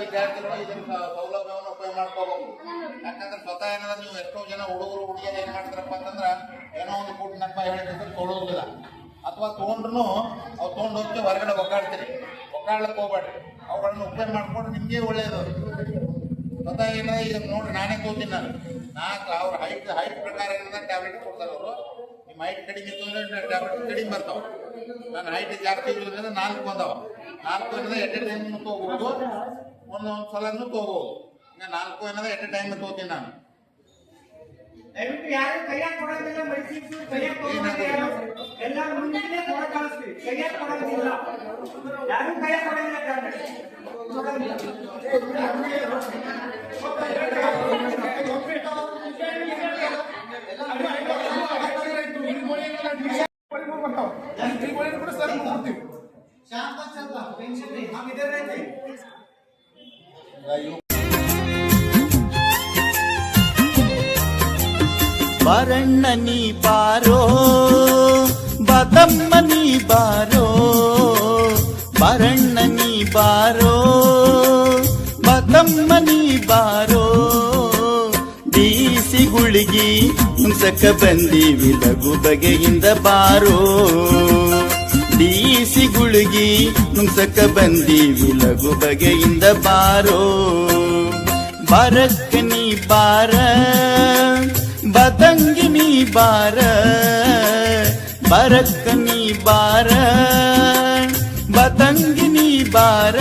ವಿದ್ಯಾರ್ಥಿಗಳು ಇದನ್ನ ಸೌಲಭ್ಯವನ್ನು ಉಪಯೋಗ ಮಾಡ್ಕೋಬೇಕು ಯಾಕಂದ್ರೆ ಸ್ವತಃ ಏನಾದ್ರೆ ನೀವು ಎಷ್ಟೋ ಜನ ಹುಡುಗರು, ಹುಡುಗಿಯರು ಏನ್ ಮಾಡ್ತಾರಪ್ಪ ಅಂತಂದ್ರ ಏನೋ ಒಂದು ಕೂಟ ನಪ್ಪ ಹೇಳಿದ್ರೆ ಕೊಡೋದಿಲ್ಲ ಅಥವಾ ತೊಗೊಂಡ್ರು ಅವು ತೊಗೊಂಡು ಹೋಗಿ ಹೊರಗಡೆ ಒಗ್ಗಾಡ್ತೀರಿ ಒಗ್ಗಾಡ್ಲಕ್ಕೆ ಹೋಗ್ಬೇಡ್ರಿ. ಅವುಗಳನ್ನ ಉಪಯೋಗ ಮಾಡ್ಕೊಂಡು ನಿಮ್ಗೆ ಒಳ್ಳೇದು. ಸ್ವತಃ ಏನಾದ್ರೆ ಇದನ್ನ ನೋಡ್ರಿ, ನಾನೇ ತೋತೀನಿ ನಾನು. ನಾಲ್ಕು ಅವ್ರ ಹೈಟ್ ಹೈಟ್ ಪ್ರಕಾರ ಏನಂದ್ರೆ ಟ್ಯಾಬ್ಲೆಟ್ ಕೊಡ್ತಾರೆ ಅವರು. ನಿಮ್ಮ ಹೈಟ್ ಕಡಿಮೆ ಇತ್ತು ಅಂದ್ರೆ ಟ್ಯಾಬ್ಲೆಟ್ ಕಡಿಮೆ ಬರ್ತಾವ. ನನ್ನ ಹೈಟ್ ಜಾಸ್ತಿ ಇರೋದ್ರಿಂದ ನಾಲ್ಕು ಬಂದವ. ನಾಲ್ಕು ಏನದ ಎಟ್ ಎ ಟೈಮ್ ತಗೋಬಹುದು. ಒಂದೊಂದು ಸಲನು ತಗೋಬಹುದು. ಈಗ ನಾಲ್ಕು ಏನದ ಎಟ್ ಎ ಟೈಮ್ ತಗೋತೀನಿ ನಾನು. ದಯವಿಟ್ಟು ಯಾರು ಕೈಯಾಗ ಕೊಡೋದಿಲ್ಲ ಮೆಡಿಸಿನ್ಸ್ ಕೈಯಾಗ ಕೊಡೋದಿಲ್ಲ ಎಲ್ಲ ಮುಂಚೆನೆ ಕೊಡ ಕಳಿಸ್ತೀವಿ ಕೈಯಾಗ ಕೊಡೋದಿಲ್ಲ. ಯಾರು ಕೈಯಾಗ ಕೊಡೋದಿಲ್ಲ ಟ್ಯಾಬ್ಲೆಟ್ ಕೊಡೋದಿಲ್ಲ ಶಾಂತ ಶಾಂತ ಟೆನ್ಷನ್ नहीं हम इधर रहते हैं ಈಗ ಇವು ಬರಣ್ಣ ನೀ ಬಾರೋ ಬದಮ್ಮ ನೀ ಬಾರೋ ಬರಣ್ಣ ನೀ ಬಾರೋ ಬದಮ್ಮ ನೀ ಬಾರೋ ಬೀಸಿ ಗುಳಿಗಿ ಹುಂಸಕ ಬಂದೀವಿ ಲಘು ಬಗೆಯಿಂದ ಬಾರೋ ಬೀಸಿ ಗುಳುಗಿ ನುಂಸಕ ಬಂದೀವಿ ಲಘು ಬಗೆಯಿಂದ ಬಾರೋ. ಬರಕ್ಕ ನೀ ಬಾರ, ಬದಂಗಿ ನೀ ಬಾರ ಬರಕ್ಕ ನೀ ಬಾರ, ಬದಂಗಿ ನೀ ಬಾರ.